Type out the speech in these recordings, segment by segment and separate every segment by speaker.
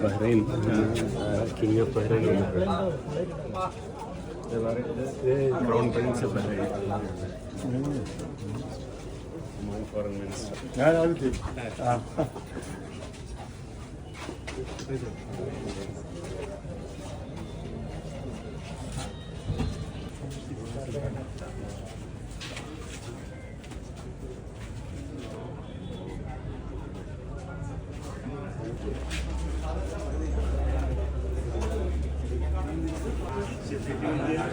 Speaker 1: Bahrain, ah, uh, Kenya Bahrain. Crown principal है foreign minister Thank you. Bahrain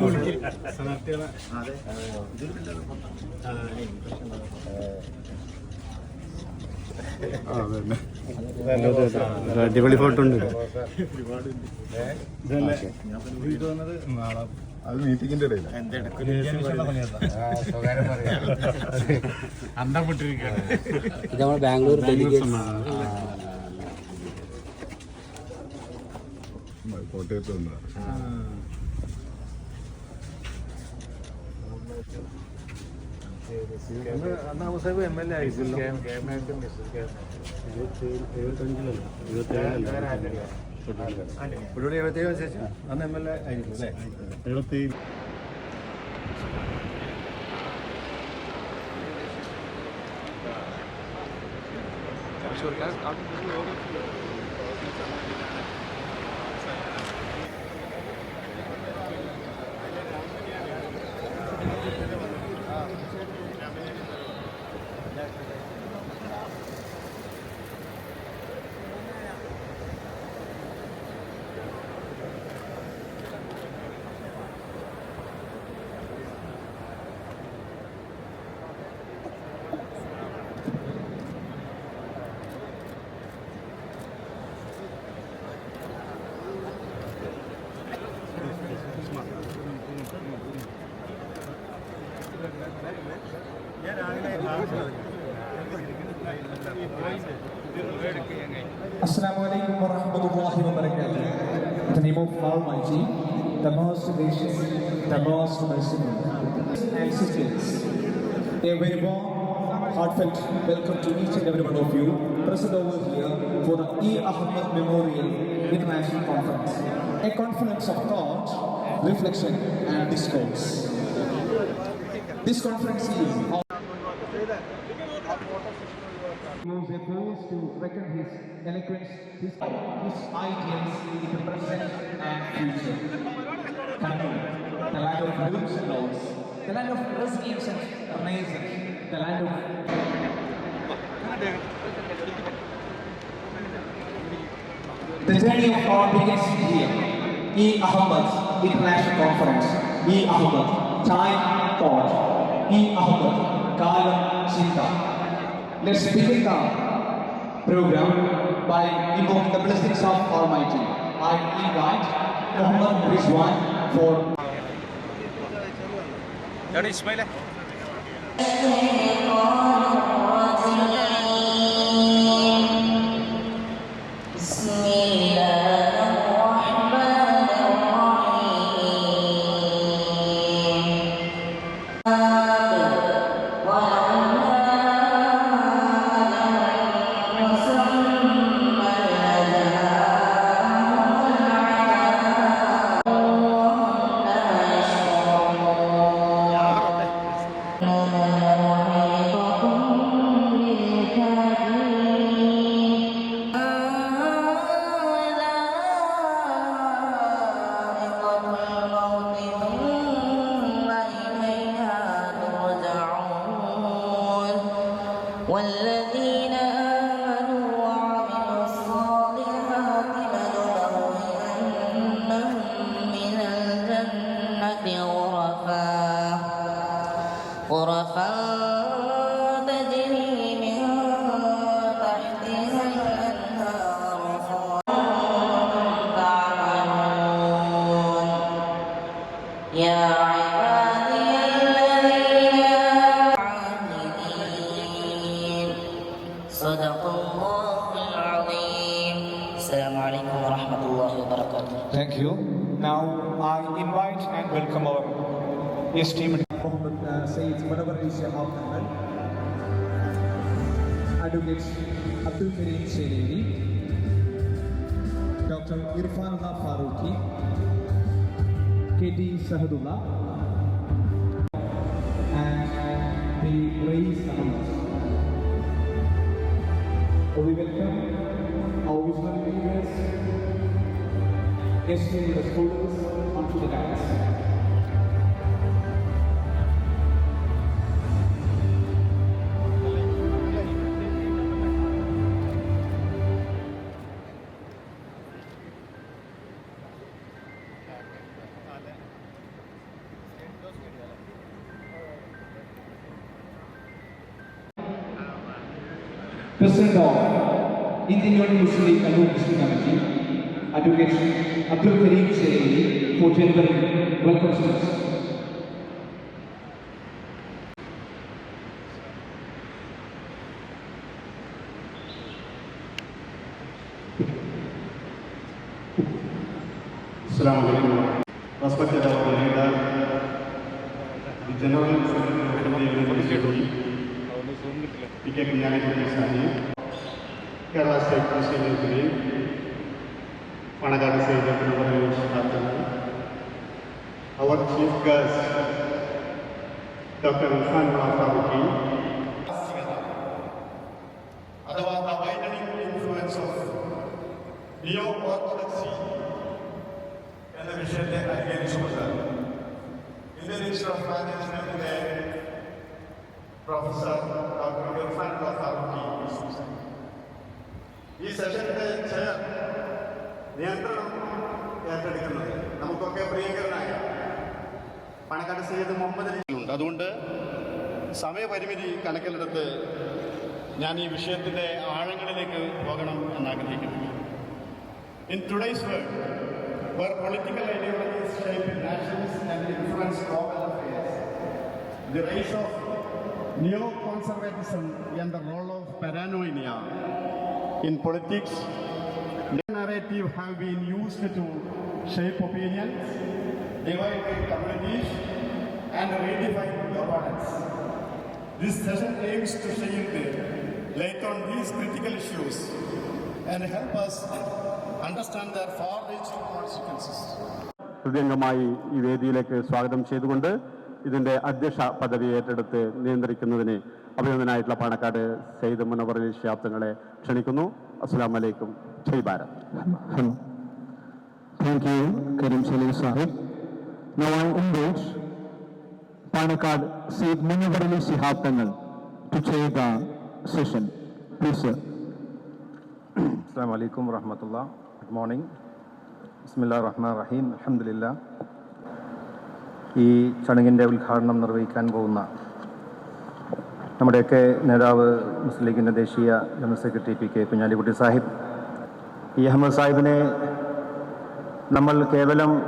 Speaker 1: foreign minister അടിപൊളി photo ഉണ്ട്
Speaker 2: അത് മീറ്റിംഗിന്റെ ഇടയിൽ
Speaker 3: ഇത് നമ്മൾ ബാംഗ്ലൂർ ഡെലിഗേറ്റ്
Speaker 2: കോട്ടയത്ത് വന്നതാണ് എഴുപത്തി
Speaker 4: Assalamu alaikum wa rahmatullahi wa barakatuh. In the name of Almighty, the most gracious, the most merciful, and sisters, a very warm, heartfelt welcome to each and every one of you present over here for the E. Ahmed Memorial International Conference, a conference of thought, reflection, and discourse. This conference is moves efforts to reckon his eloquence, his, his ideals the present and future. Country, the land of roots and laws, the land of resilience and renaissance, the land of The journey of our begins here. E. Ahmed International Conference. E. Ahmed Time thought e Ahmad kala Sita. Let's begin the program by invoking the blessings of Almighty. I invite Muhammad Rizwan for...
Speaker 5: Dari Ismail. والذين آمنوا وعملوا الصالحات لنبوئنهم من الجنة غرفا غرفا
Speaker 4: تجري من تحتها الأنهار فأنتم تعملون يا عباد esteemed Muhammad uh, Sayyid Manavar Shahab Ahmed, Advocate Abdul Kareem Sheleli, Dr. Irfanullah Faruqi, KT Sahadullah, and the Rais Ahmad. We welcome our visible leaders, esteemed students onto the dais. President of Indian Muslim League, Alu Muslim Namaji, Advocate Abdul Karim Sayyidi, for gender welcome
Speaker 1: students. Sahib, Kerala State Muslim Youth League, Panagada State University, our chief guest, Dr. Irfan Faruqi,
Speaker 6: അഥവാ the influence of neo orthodoxy എന്ന വിഷയത്തെ അനുകരിച്ചുകൊണ്ട് Indian institute of മാനേജ്മെന്റിലെ professor Faruqi സംസാരിക്കും ഈ സെഷന്റെ chair നിയന്ത്രണം ഏറ്റെടുക്കുന്നത് നമുക്കൊക്കെ പ്രിയങ്കരനായ പണക്കാട് സയ്യിദ് മുഹമ്മദ് ഉണ്ട്. അതുകൊണ്ട് സമയപരിമിതി കണക്കിലെടുത്ത് ഞാൻ ഈ വിഷയത്തിന്റെ ആഴങ്ങളിലേക്ക് പോകണം എന്നാഗ്രഹിക്കുന്നു. In today's world where political ideologies shape nations and influence global affairs, the rise neo-conservatism and the role of paranoia in politics, the narrative have been used to shape opinions, divide communities, and redefine governance. This session aims to shed light on these critical issues and help us understand their far-reaching consequences.
Speaker 1: ഹൃദയംഗമായി ഈ വേദിയിലേക്ക് സ്വാഗതം ചെയ്തുകൊണ്ട് ഇതിന്റെ അധ്യക്ഷ പദവി ഏറ്റെടുത്ത് നിയന്ത്രിക്കുന്നതിന് അഭിനന്ദനായിട്ടുള്ള പാണക്കാട് സെയ്ദ് മുനവർ ശാബ്ദങ്ങളെ ക്ഷണിക്കുന്നു. അസ്സാം വലൈക്കും ജയ് Bharat.
Speaker 7: Thank you Karim Salim Sahib Said Munawar Ali Shihab Tangal to chair the session. Please,
Speaker 8: അസ്സാം വലൈക്കും വറഹമത്തുള്ള ഗുഡ് മോർണിംഗ് ബിസ്മില്ലാ റഹ്മാൻ റഹീം അലഹമില്ല ഈ ചടങ്ങിന്റെ ഉദ്ഘാടനം നിർവഹിക്കാൻ പോകുന്ന നമ്മുടെയൊക്കെ നേതാവ് മുസ്ലിം ലീഗിന്റെ ദേശീയ general secretary P K Kunhalikutty Sahib. ഈ അഹമ്മദ് സാഹിബിനെ നമ്മൾ കേവലം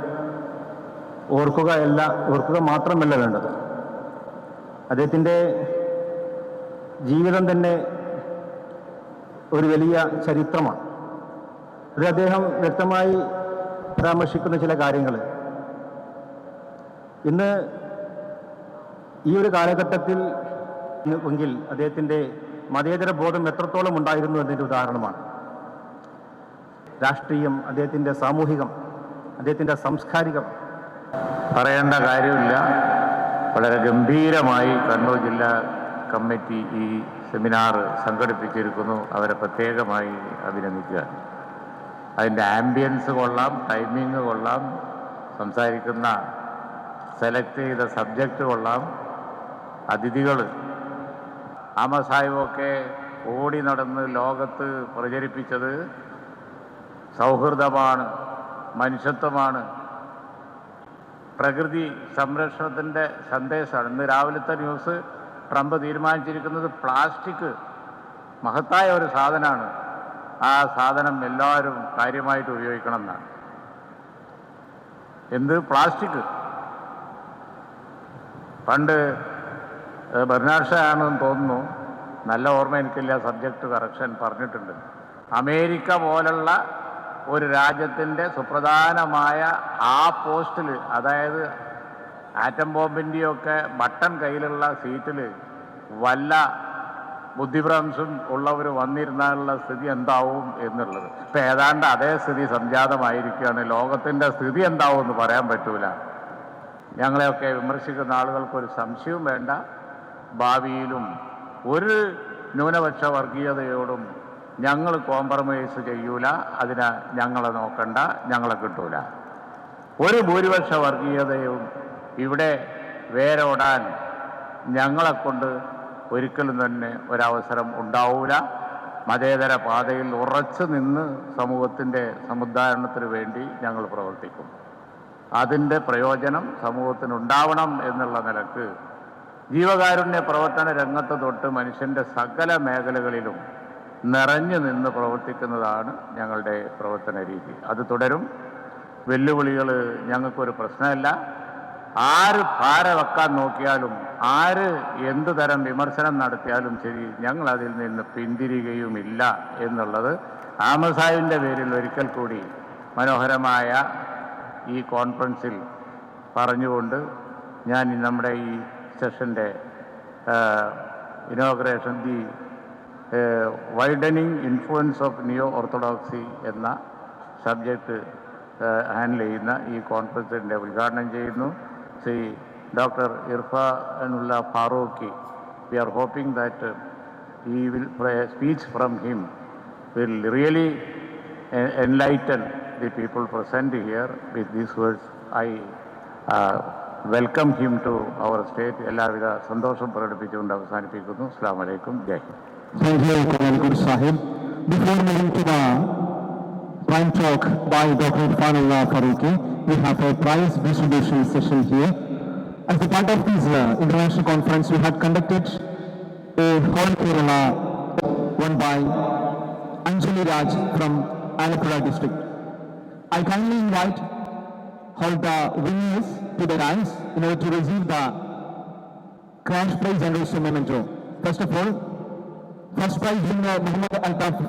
Speaker 8: ഓർക്കുക അല്ല ഓർക്കുക മാത്രമല്ല വേണ്ടത്. അദ്ദേഹത്തിന്റെ ജീവിതം തന്നെ ഒരു വലിയ ചരിത്രമാണ്. അത് അദ്ദേഹം വ്യക്തമായി പരാമർശിക്കുന്ന ചില കാര്യങ്ങൾ ഇന്ന് ഈ ഒരു കാലഘട്ടത്തിൽ എങ്കിൽ അദ്ദേഹത്തിന്റെ മതേതര ബോധം എത്രത്തോളം ഉണ്ടായിരുന്നു എന്നതിന്റെ ഉദാഹരണമാണ്. രാഷ്ട്രീയം അദ്ദേഹത്തിന്റെ സാമൂഹികം അദ്ദേഹത്തിന്റെ സാംസ്കാരികം.
Speaker 9: പറയേണ്ട കാര്യമില്ല. വളരെ ഗംഭീരമായി കണ്ണൂർ ജില്ലാ കമ്മിറ്റി ഈ സെമിനാർ സംഘടിപ്പിച്ചിരിക്കുന്നു. അവരെ പ്രത്യേകമായി അഭിനന്ദിക്കുക. അതിന്റെ ആംബിയൻസ് കൊള്ളാം ടൈമിങ് കൊള്ളാം സംസാരിക്കുന്ന സെലക്ട് ചെയ്ത സബ്ജക്റ്റ് കൊള്ളാം. അതിഥികൾ ആമ സാഹിബൊക്കെ ഓടി നടന്ന് ലോകത്ത് പ്രചരിപ്പിച്ചത് സൗഹൃദമാണ് മനുഷ്യത്വമാണ്. പ്രകൃതി സംരക്ഷണത്തിന്റെ സന്ദേശമാണ്. ഇന്ന് രാവിലത്തെ ന്യൂസ് ട്രംപ് തീരുമാനിച്ചിരിക്കുന്നത് പ്ലാസ്റ്റിക് മഹത്തായ ഒരു സാധനമാണ്. ആ സാധനം എല്ലാവരും കാര്യമായിട്ട് ഉപയോഗിക്കണം എന്നാണ് എന്ത്? പ്ലാസ്റ്റിക്. പണ്ട് ബെർണാഡ് തോന്നുന്നു. നല്ല ഓർമ്മ എനിക്കില്ല സബ്ജക്റ്റ് കറക്ഷൻ പറഞ്ഞിട്ടുണ്ട്. അമേരിക്ക പോലുള്ള ഒരു രാജ്യത്തിന്റെ സുപ്രധാനമായ ആ പോസ്റ്റിൽ അതായത് ആറ്റം ബോംബിന്റെയൊക്കെ ബട്ടൺ കയ്യിലുള്ള സീറ്റിൽ വല്ല ബുദ്ധിഭ്രംശം ഉള്ളവർ വന്നിരുന്നാലുള്ള സ്ഥിതി എന്താവും എന്നുള്ളത്. ഇപ്പം ഏതാണ്ട് അതേ സ്ഥിതി സംജാതമായിരിക്കുകയാണ്. ലോകത്തിന്റെ സ്ഥിതി എന്താവും എന്ന് പറയാൻ പറ്റൂല. ഞങ്ങളെയൊക്കെ വിമർശിക്കുന്ന ആളുകൾക്കൊരു സംശയവും വേണ്ട. ഭാവിയിലും ഒരു ന്യൂനപക്ഷ വർഗീയതയോടും ഞങ്ങൾ കോംപ്രമൈസ് ചെയ്യൂല. അതിന് ഞങ്ങളെ നോക്കണ്ട ഞങ്ങളെ കിട്ടൂല. ഒരു ഭൂരിപക്ഷ വർഗീയതയും ഇവിടെ വേരോടാൻ ഞങ്ങളെക്കൊണ്ട് ഒരിക്കലും തന്നെ ഒരവസരം ഉണ്ടാവൂല. മതേതര പാതയിൽ ഉറച്ചു നിന്ന് സമൂഹത്തിന്റെ സമുദ്ധാരണത്തിന് വേണ്ടി ഞങ്ങൾ പ്രവർത്തിക്കും. അതിന്റെ പ്രയോജനം സമൂഹത്തിനുണ്ടാവണം എന്നുള്ള നിലയ്ക്ക് ജീവകാരുണ്യ പ്രവർത്തന രംഗത്ത് തൊട്ട് മനുഷ്യന്റെ സകല മേഖലകളിലും നിറഞ്ഞു നിന്ന് പ്രവർത്തിക്കുന്നതാണ് ഞങ്ങളുടെ പ്രവർത്തന രീതി. അത് തുടരും. വെല്ലുവിളികൾ ഞങ്ങൾക്കൊരു പ്രശ്നമല്ല. ആര് ഭാര വെക്കാൻ നോക്കിയാലും ആര് എന്ത് തരം വിമർശനം നടത്തിയാലും ശരി ഞങ്ങൾ അതിൽ നിന്ന് പിന്തിരികയുമില്ല എന്നുള്ളത് ആമസാഹിബിന്റെ പേരിൽ ഒരിക്കൽ കൂടി മനോഹരമായ ഈ കോൺഫറൻസിൽ പറഞ്ഞുകൊണ്ട് ഞാൻ നമ്മുടെ ഈ സെഷന്റെ inauguration the widening influence of neo orthodoxy എന്ന സബ്ജക്റ്റ് ഹാൻഡിൽ ചെയ്യുന്ന ഈ കോൺഫറൻസിന്റെ ഉദ്ഘാടനം ചെയ്യുന്നു. Shri doctor ഇർഫാനുള്ള Faruqi we are hoping that ഈ will speech from him will really enlighten the people present here with these words. I uh, welcome him to our state. എല്ലാവിധ സന്തോഷം പ്രകടിപ്പിച്ചുകൊണ്ട് അവസാനിപ്പിക്കുന്നു അസ്സാം വലൈക്കും ജയ് Hind
Speaker 7: Thank you, Kumalgur Sahib. Before moving to the prime talk by Dr. Irfanullah Faruqi, we have a prize distribution session here. As a part of this uh, international conference, we had conducted a Horn Kerala won by Anjali Raj from Alappuzha district. I kindly invite all the winners to the rise in order to receive the crash prize and also memento. First of all, First prize winner Muhammad Altaf